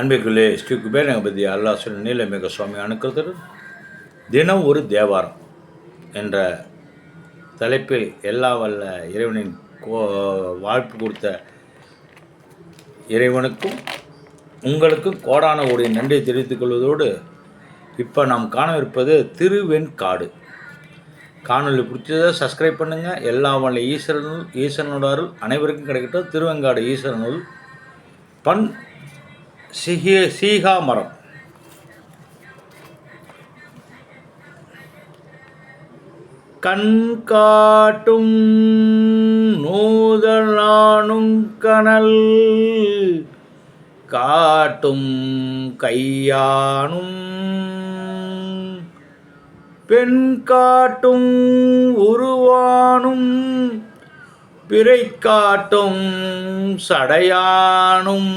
அன்பிற்குள்ளே ஸ்ரீ குபேரங்கபதி அல்லாசுரன் நீலமேக சுவாமி அணுக்கிறது தினம் ஒரு தேவாரம் என்ற தலைப்பில் எல்லா வல்ல இறைவனின் கோ வாழ்ப்பு கொடுத்த இறைவனுக்கும் உங்களுக்கும் கோடான ஒரு நன்றி தெரிவித்துக் கொள்வதோடு இப்போ நாம் காணவிருப்பது திருவெண்காடு. காணொலி பிடிச்சதை சப்ஸ்கிரைப் பண்ணுங்கள் எல்லா வல்ல ஈஸ்வரனுள் ஈஸ்வரனோட அருள் அனைவருக்கும் கிடைக்கட்டும். திருவெங்காடு ஈஸ்வரனுள் பண் சிகிய சீகா மரம் கண் காட்டும் நூதலானும் கனல் காட்டும் கையானும் பெண் காட்டும் உருவானும் பிறை காட்டும் சடையானும்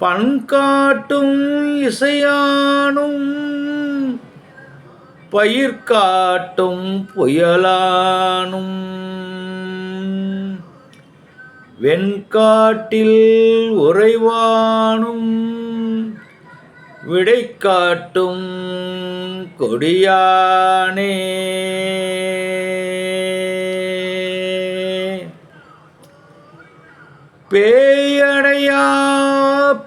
பண்காட்டும் இசையானும் பயிர் காட்டும் புயலானும் வெண்காட்டில் உறைவானும் விடை காட்டும் கொடியானே. பேயடையா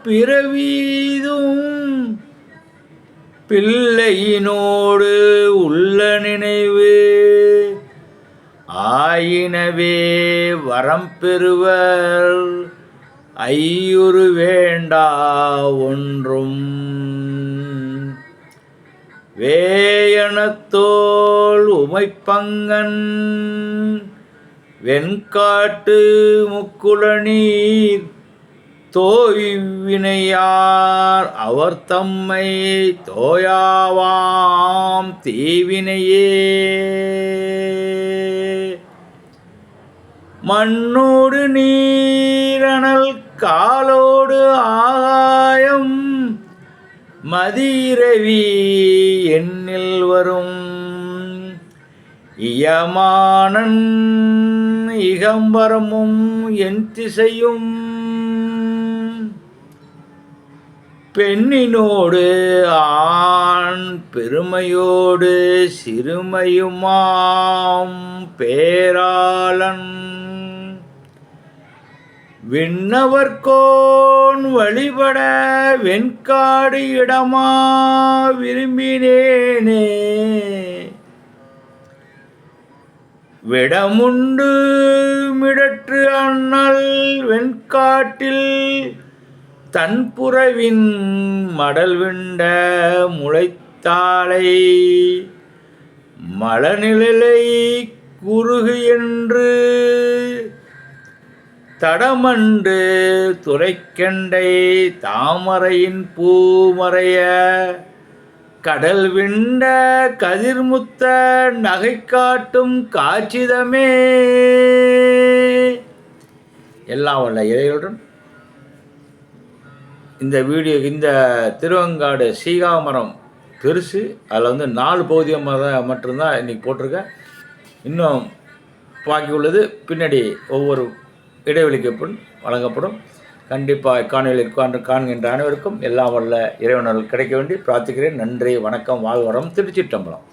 பிறவீதும் பிள்ளையினோடு உள்ள நினைவு. ஆயினவே வரம் பெறுவர் ஐயுறு வேண்டா ஒன்றும். வேயனத்தோள் உமைப்பங்கன் வெண்காட்டு முக்குளநீர் தோய்வினையார் அவர் தம்மை தோயாவாம் தீவினையே. மண்ணோடு நீரணல் காலோடு ஆகாயம் மதிரவி எண்ணில் வரும். இயமானன் இகம்பரமும் என் திசையும். பெண்ணினோடு ஆண் பெருமையோடு சிறுமையுமாம் பேராளன். விண்ணவர்கோன் வழிபட வெண்காடு இடமா விரும்பினேனே. விடமுண்டு மிடற்று அண்ணல் வெண்காட்டில் தன்புறவின் மடல் விண்ட முளைத்தாளை மலநிழலை குறுகு என்று தடமண்டு துரைக்கண்டை தாமரையின் பூமறைய கடல் விண்ட கதிர்முத்த நகை காட்டும் காட்சிதமே. எல்லாம் உள்ள இலைகளுடன் இந்த வீடியோ இந்த திருவங்காடு சீகாமரம் பெருசு. அதில் வந்து நாலு பகுதியாக மட்டும்தான் இன்றைக்கி போட்டிருக்கேன் இன்னும் பாக்கி உள்ளது. பின்னாடி ஒவ்வொரு இடைவெளிக்கு பின் வழங்கப்படும். கண்டிப்பாக காணொலி காண் காண்கின்ற அனைவருக்கும் எல்லாம் வல்ல இறைவனர்கள் கிடைக்க வேண்டி பிரார்த்திக்கிறேன். நன்றி வணக்கம் வாழ்வரம். திருச்சிட்டம்பலம்